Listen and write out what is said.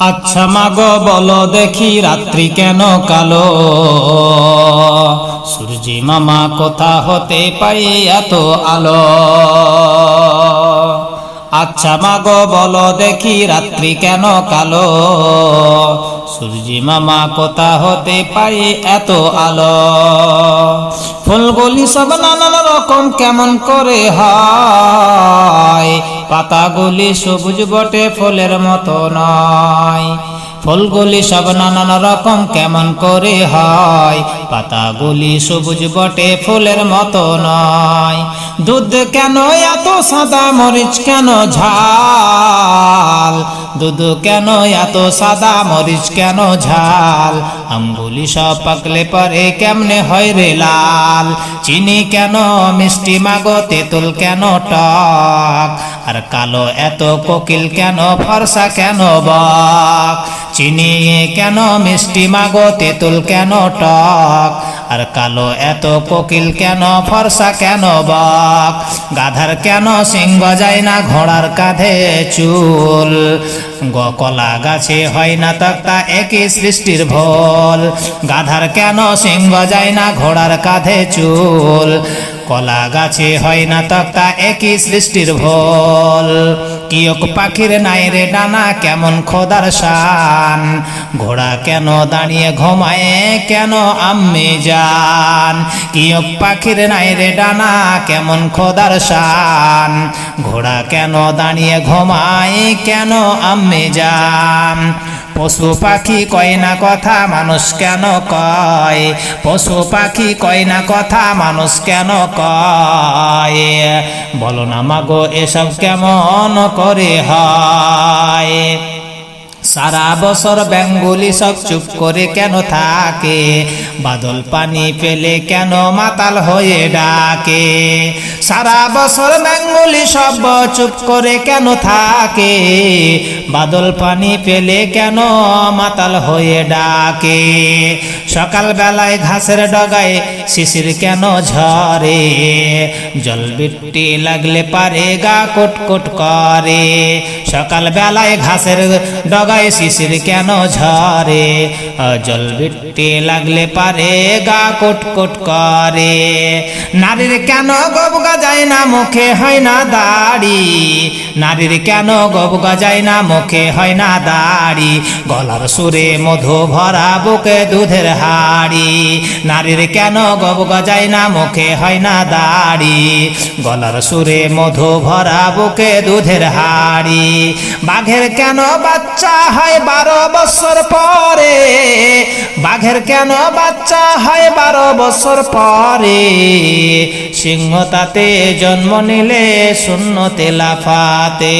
আচ্ছা মাগো, বলো দেখি রাত্রি কেন কালো? সূর্যি মামা কোথা হতে পাই এত আলো? আচ্ছা মাগো, বলো দেখি রাত্রি কেন কালো? সূর্যি মামা কোথা হতে পাই এত আলো? ফুলগুলি সব নানান রকম কেমন করে হয়? পাতাগুলি সবুজ বটে, ফুলের মতো নয়। ফুলগুলি সব নানান রকম কেমন করে হয়। পাতাগুলি সবুজ বটে, ফুলের মতো নয়। দুধ কেন এত সাদা, মরিচ কেন ঝাল? দুধ কেন এত সাদা, মরিচ কেন ঝাল? আঙ্গুলি সব পাকলে পরে কেমনে হয় রে লাল? চিনি কেন মিষ্টি, মাগো তেঁতুল কেন টক? আর কালো এত কোকিল কেন, ফর্সা কেন, বক? চিনি কেন মিষ্টি, মাগো তেঁতুল কেন টক? আর কালো এত কোকিল কেন, ফর্সা কেন বক? গাধার কেন সিংহ যায় না ঘোড়ার কাঁধে চুল? গকলা গাছে হয় না তক্তা, একই সৃষ্টির ভোল। গাধার কেন সিংহ যায় না ঘোড়ার কাঁধে চুল? কলা গাছে হয় না তক্তা, একই সৃষ্টির ভোল। কিয়ক পাখির নাই রে ডানা কেমন খোদার শান? ঘোড়া কেন দাঁড়িয়ে ঘুমায়? কেন আম্মে যান? কিয়ক পাখির নাই রে ডানা কেমন খোদার শান? ঘোড়া কেন দাঁড়িয়ে ঘুমায়? কেন আম্মে যান? পশু পাখি কয় না কথা মানুষ কেন কয়? পশু পাখি কয় না কথা মানুষ কেন কয়? বলো না মাগো, এসব কেমন করে হয়? সারা বছর বেঙ্গুলি সব চুপ করে কেন থাকে? বাদল পানি পেলে কেন মাতাল হয়ে ডাকে? সারা বছর বেঙ্গুলি সব চুপ করে কেন থাকে? বাদল পানি পেলে কেন মাতাল হয়ে ডাকে? সকাল বেলায় ঘাসের ডগায় শিশির কেন ঝরে? জল বৃষ্টি লাগলে পারে গা কুটকুট করে। সকাল বেলায় ঘাসের ডগায় শিশির কেন ঝরে? জল বৃষ্টি লাগলে পারে গা কুটকুট করে। নারীর কেন গব গজায় না, মুখে হয় না দাড়ি? নারীর কেন গব গজায় না মুখে হয় না দাড়ি, গলার সুরে মধু ভরা বুকে দুধের হাড়ি। নারীর কেন গব গজায় না, মুখে হয় না দাড়ি? গলার সুরে মধু ভরা বুকে দুধের হাড়ি। বাঘের কেন বাচ্চা হয় বারো বছর পরে? বাঘের কেন বাচ্চা হয় বারো বছর পরে? সিংহ তাতে জন্ম নিলে শূন্য তেলাফাতে